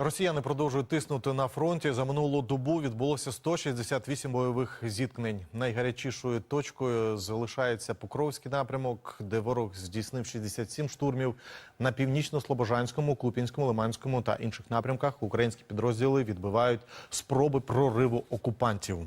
Росіяни продовжують тиснути на фронті. За минулу добу відбулося 168 бойових зіткнень. Найгарячішою точкою залишається Покровський напрямок, де ворог здійснив 67 штурмів. На північно-слобожанському, Купінському, Лиманському та інших напрямках українські підрозділи відбивають спроби прориву окупантів.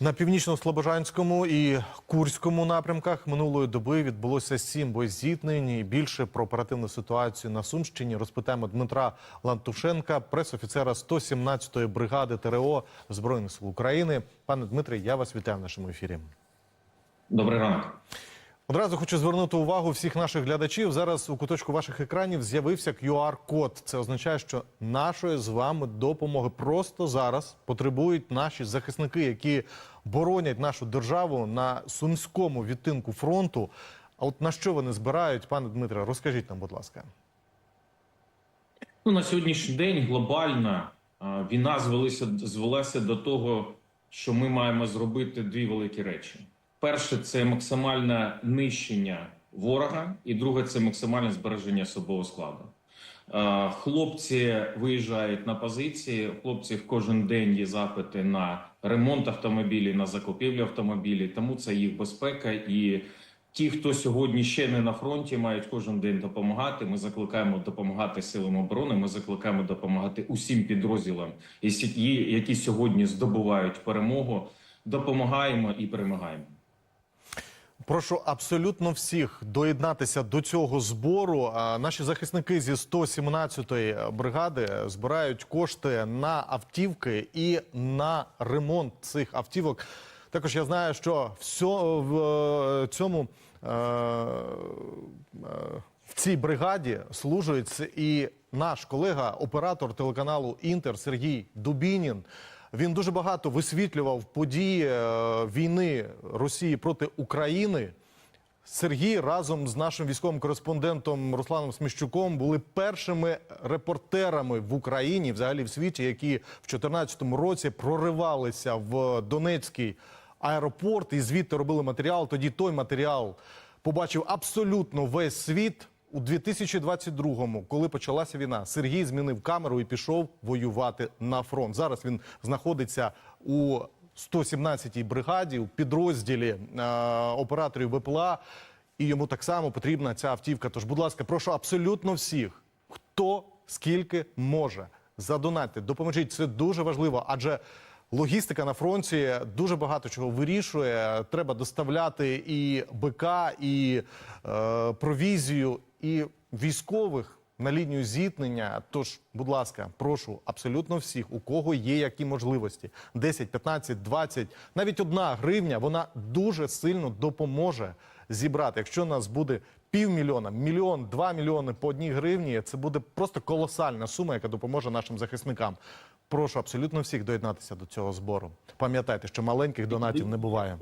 На північно-слобожанському і Курському напрямках минулої доби відбулося сім боєзіткнень. І Більше про оперативну ситуацію на Сумщині розпитаємо Дмитра Лантушенка, пресофіцера 117-ї бригади ТРО Збройних сил України. Пане Дмитре, я вас вітаю в нашому ефірі. Добрий ранок. Одразу хочу звернути увагу всіх наших глядачів. Зараз у куточку ваших екранів з'явився QR-код. Це означає, що нашої з вами допомоги просто зараз потребують наші захисники, які боронять нашу державу на сумському відтинку фронту. А от на що вони збирають, пане Дмитре, розкажіть нам, будь ласка. Ну, на сьогоднішній день глобальна війна звелася, звелася до того, що ми маємо зробити дві великі речі: перше це максимальне нищення ворога, і друге це максимальне збереження особового складу. Хлопці виїжджають на позиції. у Хлопців кожен день є запити на ремонт автомобілів, на закупівлю автомобілів. Тому це їх безпека і Ті, хто сьогодні ще не на фронті, мають кожен день допомагати. Ми закликаємо допомагати силам оборони. Ми закликаємо допомагати усім підрозділам, які сьогодні здобувають перемогу. Допомагаємо і перемагаємо. Прошу абсолютно всіх доєднатися до цього збору. Наші захисники зі 117-ї бригади збирають кошти на автівки і на ремонт цих автівок. Також я знаю, що все в е, цьому е, е, в цій бригаді служить і наш колега, оператор телеканалу Інтер Сергій Дубінін. Він дуже багато висвітлював події е, війни Росії проти України. Сергій разом з нашим військовим кореспондентом Русланом Сміщуком були першими репортерами в Україні, взагалі в світі, які в 2014 році проривалися в Донецький аеропорт і звідти робили матеріал. Тоді той матеріал побачив абсолютно весь світ. У 2022-му, коли почалася війна, Сергій змінив камеру і пішов воювати на фронт. Зараз він знаходиться у 117-й бригаді у підрозділі е, операторів БПЛА, і йому так само потрібна ця автівка. Тож, будь ласка, прошу абсолютно всіх, хто скільки може задонати, допоможіть. Це дуже важливо, адже логістика на фронті дуже багато чого вирішує. Треба доставляти і БК, і е, провізію, і військових на лінію зіткнення. Тож, будь ласка, прошу абсолютно всіх, у кого є які можливості: 10, 15, 20, навіть одна гривня, вона дуже сильно допоможе зібрати. Якщо нас буде півмільйона, мільйон, два мільйони по одній гривні, це буде просто колосальна сума, яка допоможе нашим захисникам. Прошу абсолютно всіх доєднатися до цього збору. Пам'ятайте, що маленьких донатів не буває.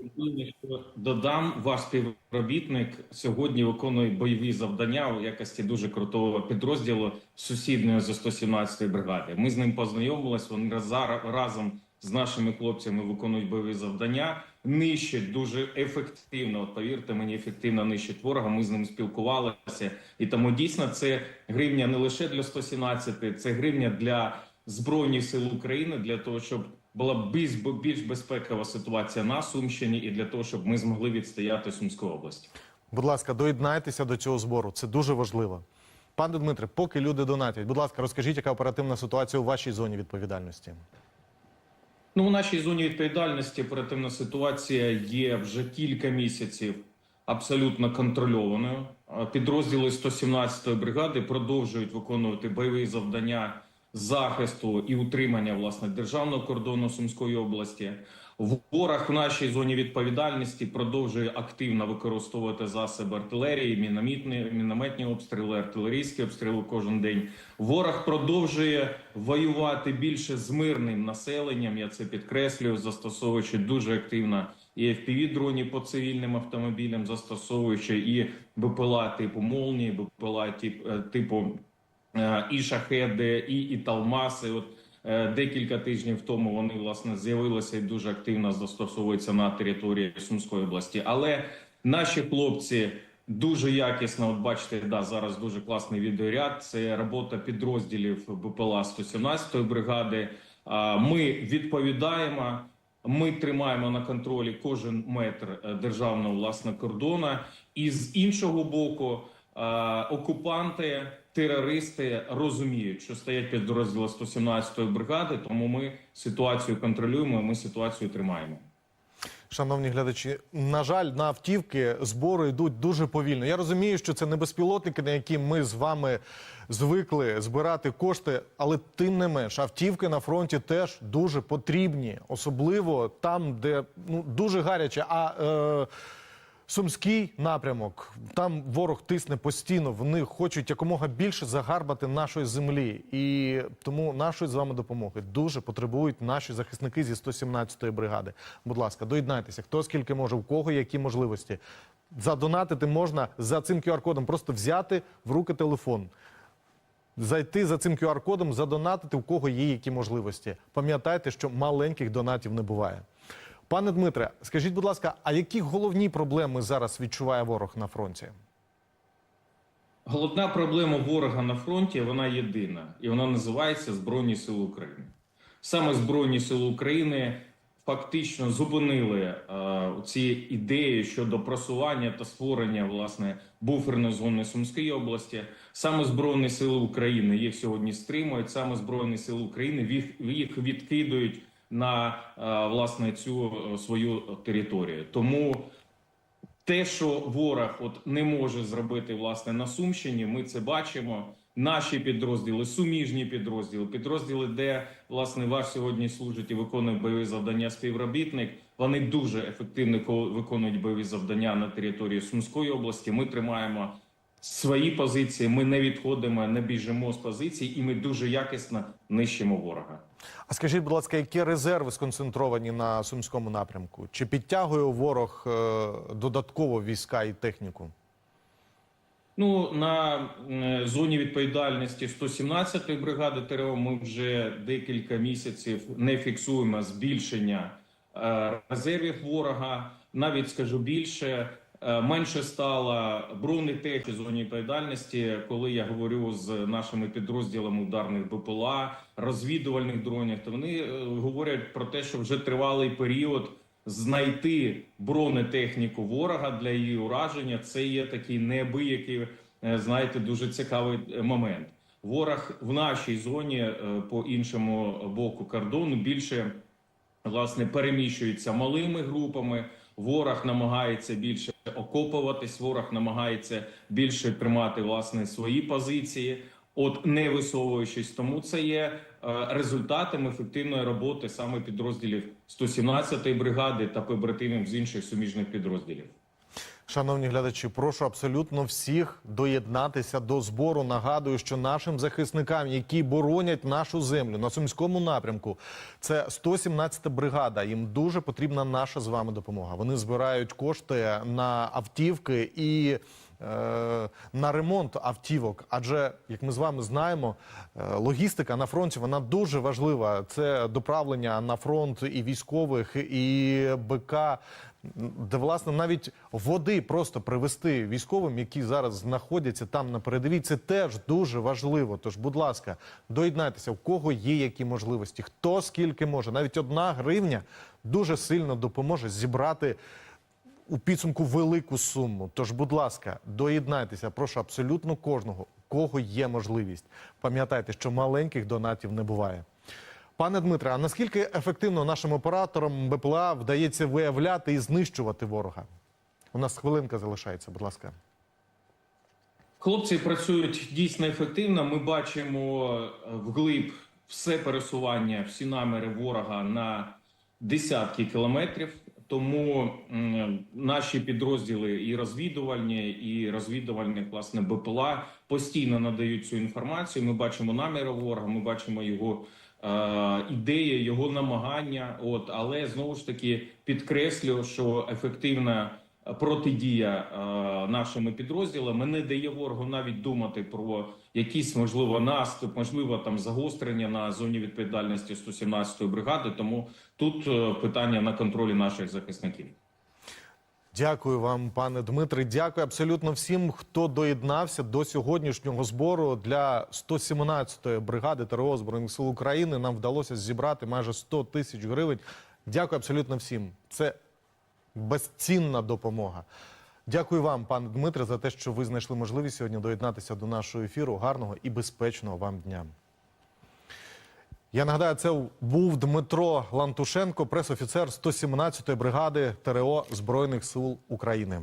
Додам ваш співробітник сьогодні виконує бойові завдання у якості дуже крутого підрозділу сусідньої за 117-ї бригади. Ми з ним познайомились. Вони раза- разом з нашими хлопцями виконують бойові завдання, нищать дуже ефективно. От повірте мені, ефективно нищать ворога. Ми з ним спілкувалися, і тому дійсно це гривня не лише для 117, це гривня для збройних сил України для того, щоб була більш, більш безпекова ситуація на Сумщині, і для того, щоб ми змогли відстояти Сумську область. Будь ласка, доєднайтеся до цього збору. Це дуже важливо. Пане Дмитре, поки люди донатять, будь ласка, розкажіть, яка оперативна ситуація у вашій зоні відповідальності. Ну, у нашій зоні відповідальності оперативна ситуація є вже кілька місяців абсолютно контрольованою. Підрозділи 117-ї бригади продовжують виконувати бойові завдання захисту і утримання власне державного кордону Сумської області. Ворог в нашій зоні відповідальності продовжує активно використовувати засоби артилерії, мінометні, мінометні обстріли, артилерійські обстріли кожен день. Ворог продовжує воювати більше з мирним населенням. Я це підкреслюю, застосовуючи дуже активно і fpv дронів по цивільним автомобілям, застосовуючи і БПЛА типу молнії, БПЛА е, типу е, і шахеди, і італмаси. От е, декілька тижнів тому вони власне з'явилися і дуже активно застосовуються на території Сумської області. Але наші хлопці Дуже якісно, от бачите, да, зараз дуже класний відеоряд. Це робота підрозділів БПЛА 117-ї бригади. Ми відповідаємо, ми тримаємо на контролі кожен метр е, державного власне кордону. І з іншого боку, е, окупанти, терористи розуміють, що стоять підрозділи 117-ї бригади. Тому ми ситуацію контролюємо. Ми ситуацію тримаємо. Шановні глядачі, на жаль, на автівки збори йдуть дуже повільно. Я розумію, що це не безпілотники, на які ми з вами звикли збирати кошти, але тим не менш, автівки на фронті теж дуже потрібні, особливо там, де ну дуже гаряче. А е, Сумський напрямок, там ворог тисне постійно. Вони хочуть якомога більше загарбати нашої землі, і тому нашої з вами допомоги дуже потребують наші захисники зі 117-ї бригади. Будь ласка, доєднайтеся. Хто скільки може, у кого які можливості. Задонатити можна за цим QR-кодом, просто взяти в руки телефон. Зайти за цим QR-кодом, задонатити, у кого є які можливості. Пам'ятайте, що маленьких донатів не буває. Пане Дмитре, скажіть, будь ласка, а які головні проблеми зараз відчуває ворог на фронті? Головна проблема ворога на фронті вона єдина, і вона називається Збройні Сили України. Саме Збройні Сили України фактично зупинили е, ці ідеї щодо просування та створення власне буферної зони Сумської області. Саме Збройні Сили України їх сьогодні стримують. Саме Збройні Сили України їх, відкидують на е, власне цю е, свою територію. Тому те, що ворог от не може зробити власне на Сумщині, ми це бачимо. Наші підрозділи, суміжні підрозділи, підрозділи, де власне ваш сьогодні служить і виконує бойові завдання співробітник. Вони дуже ефективно ко- виконують бойові завдання на території Сумської області. Ми тримаємо свої позиції. Ми не відходимо, не біжимо з позицій, і ми дуже якісно нищимо ворога. А скажіть, будь ласка, які резерви сконцентровані на сумському напрямку? Чи підтягує ворог е, додатково війська і техніку? Ну на е, зоні відповідальності 117-ї бригади ТРО ми вже декілька місяців не фіксуємо збільшення е, резервів ворога. Навіть скажу більше, менше стало бронетехніки зоні відповідальності, коли я говорю з нашими підрозділами ударних БПЛА, розвідувальних дронів. То вони е, говорять про те, що вже тривалий період знайти бронетехніку ворога для її ураження. Це є такий неабиякий, е, знаєте, дуже цікавий е, момент. Ворог в нашій зоні е, по іншому боку кордону більше власне переміщується малими групами. Ворог намагається більше окопуватись, ворог намагається більше тримати власне свої позиції, от не висовуючись. Тому це є е, результатом ефективної роботи саме підрозділів 117-ї бригади та побратимів з інших суміжних підрозділів. Шановні глядачі, прошу абсолютно всіх доєднатися до збору. Нагадую, що нашим захисникам, які боронять нашу землю на сумському напрямку, це 117 бригада. Їм дуже потрібна наша з вами допомога. Вони збирають кошти на автівки і. е, На ремонт автівок, адже як ми з вами знаємо, е, логістика на фронті вона дуже важлива. Це доправлення на фронт і військових, і БК, де власне навіть води просто привезти військовим, які зараз знаходяться там на передовій. Це теж дуже важливо. Тож, будь ласка, доєднайтеся, у кого є які можливості, хто скільки може. Навіть одна гривня дуже сильно допоможе зібрати у підсумку велику суму. Тож, будь ласка, доєднайтеся. Прошу абсолютно кожного, у кого є можливість. Пам'ятайте, що маленьких донатів не буває. Пане Дмитре, а наскільки ефективно нашим операторам БПЛА вдається виявляти і знищувати ворога? У нас хвилинка залишається, будь ласка. Хлопці працюють дійсно ефективно. Ми бачимо е, вглиб все пересування, всі наміри ворога на десятки кілометрів. Тому наші підрозділи і розвідувальні, і розвідувальні власне БПЛА постійно надають цю інформацію. Ми бачимо наміри ворога, ми бачимо його е, ідеї, його намагання. От але знову ж таки підкреслю, що ефективна протидія е, нашими підрозділами не дає ворогу навіть думати про якийсь можливо наступ, можливо там загострення на зоні відповідальності 117-ї бригади. Тому тут е, питання на контролі наших захисників. Дякую вам, пане Дмитре. Дякую абсолютно всім, хто доєднався до сьогоднішнього збору для 117-ї бригади ТРО Збройних сил України. Нам вдалося зібрати майже 100 тисяч гривень. Дякую абсолютно всім. Це безцінна допомога. Дякую вам, пане Дмитре, за те, що ви знайшли можливість сьогодні доєднатися до нашого ефіру. Гарного і безпечного вам дня. Я нагадаю, це був Дмитро Лантушенко, пресофіцер 117-ї бригади ТРО Збройних сил України.